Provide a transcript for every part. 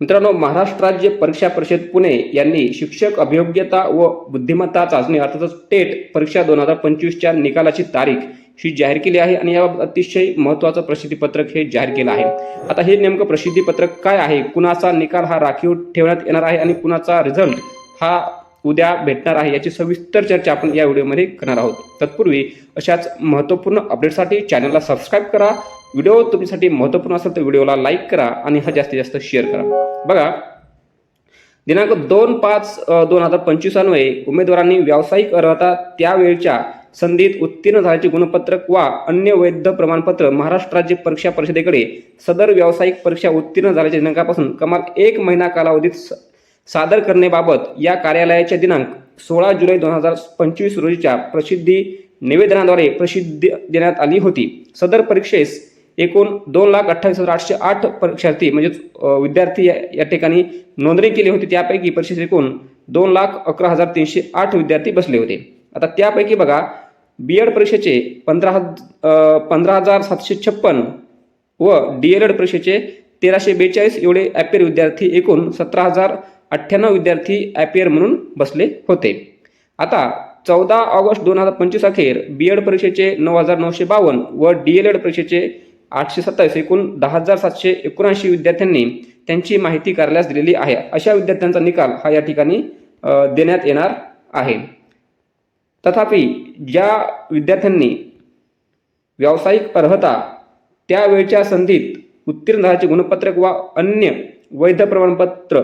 मित्रांनो महाराष्ट्र राज्य परीक्षा परिषद पुणे यांनी शिक्षक अभियोग्यता व बुद्धिमत्ता चाचणी अर्थातच टेट परीक्षा दोन हजार पंचवीसच्या निकालाची तारीख ही जाहीर केली आहे आणि याबाबत अतिशय महत्त्वाचं प्रसिद्धीपत्रक हे जाहीर केलं आहे. आता हे नेमकं प्रसिद्धीपत्रक काय आहे? कुणाचा निकाल हा राखीव ठेवण्यात येणार आहे आणि कुणाचा रिझल्ट हा उद्या भेटणार आहे याची सविस्तर चर्चा आपण या व्हिडिओमध्ये करणार आहोत. तत्पूर्वी अशाच महत्त्वपूर्ण अपडेटसाठी चॅनलला सबस्क्राईब करा. व्हिडिओ तुमच्यासाठी महत्त्वपूर्ण असेल तर व्हिडिओला लाईक करा आणि हा जास्तीत जास्त शेअर करा. बघा दिनांक दोन पाच दोन हजार पंचवीस अन्वये उमेदवारांनी व्यावसायिक अर्हता त्यावेळच्या संधीत उत्तीर्ण झाल्याचे गुणपत्रक वा अन्य वैध प्रमाणपत्र महाराष्ट्र राज्य परीक्षा परिषदेकडे सदर व्यावसायिक परीक्षा उत्तीर्ण झाल्याच्या दिनांकापासून कमाल एक महिना कालावधीत सादर करण्याबाबत या कार्यालयाच्या दिनांक सोळा जुलै दोन हजार पंचवीस रोजीच्या प्रसिद्धी निवेदनाद्वारे प्रसिद्धी देण्यात आली होती. सदर परीक्षेस एकूण दोन लाख अठ्ठावीस हजार आठशे आठ परीक्षार्थी म्हणजेच विद्यार्थी या ठिकाणी नोंदणी केली होती. त्यापैकी परीक्षेस एकूण दोन लाख अकरा हजार तीनशे आठ विद्यार्थी बसले होते. आता त्यापैकी बघा बी एड परीक्षेचे पंधरा पंधरा हजार सातशे छप्पन व डी एल एड परीक्षेचे तेराशे बेचाळीस एवढे ॲपेर विद्यार्थी एकूण सतरा हजार अठ्ठ्याण्णव विद्यार्थी ॲपियर म्हणून बसले होते. आता चौदा ऑगस्ट दोन हजार पंचवीस अखेर बी एड परीक्षेचे नऊ हजार नऊशे बावन्न व डी एल एड परीक्षेचे आठशे सत्तावीस एकूण दहा हजार सातशे एकोणऐंशी विद्यार्थ्यांनी त्यांची माहिती कार्यालयास दिलेली आहे. अशा विद्यार्थ्यांचा निकाल हा या ठिकाणी देण्यात येणार आहे. तथापि ज्या विद्यार्थ्यांनी व्यावसायिक अर्हता त्यावेळच्या संधीत उत्तीर्ण झाल्याचे गुणपत्रक वा अन्य वैध प्रमाणपत्र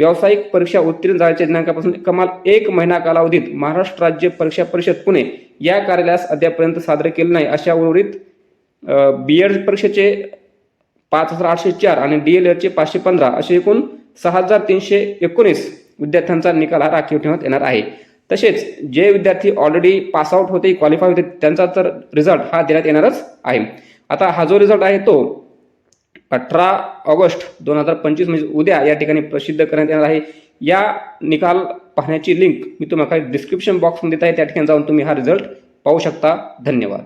व्यावसायिक परीक्षा उत्तीर्ण झाल्याच्या दिनांकापासून कमाल एक महिना कालावधीत महाराष्ट्र राज्य परीक्षा परिषद पुणे या कार्यालयास अद्यापर्यंत सादर केले नाही. अशा उर्वरित बी एड परीक्षेचे पाच हजार आठशे चार आणि डी एल एडचे पाचशे पंधरा असे एकूण सहा हजार तीनशे एकोणीस विद्यार्थ्यांचा निकाल हा राखीव ठेवण्यात येणार आहे. तसेच जे विद्यार्थी ऑलरेडी पासआउट होते क्वालिफाय होते त्यांचा तर रिझल्ट हा देण्यात येणारच आहे. आता हा जो रिझल्ट आहे तो अठरा ऑगस्ट दोन हजार पंचवीस म्हणजे उद्या या ठिकाणी प्रसिद्ध करण्यात येणार आहे. या निकाल पाहण्याची लिंक मी तुम्हाला डिस्क्रिप्शन बॉक्समध्ये देत आहे. त्या ठिकाणी जाऊन तुम्ही हा रिझल्ट पाहू शकता. धन्यवाद.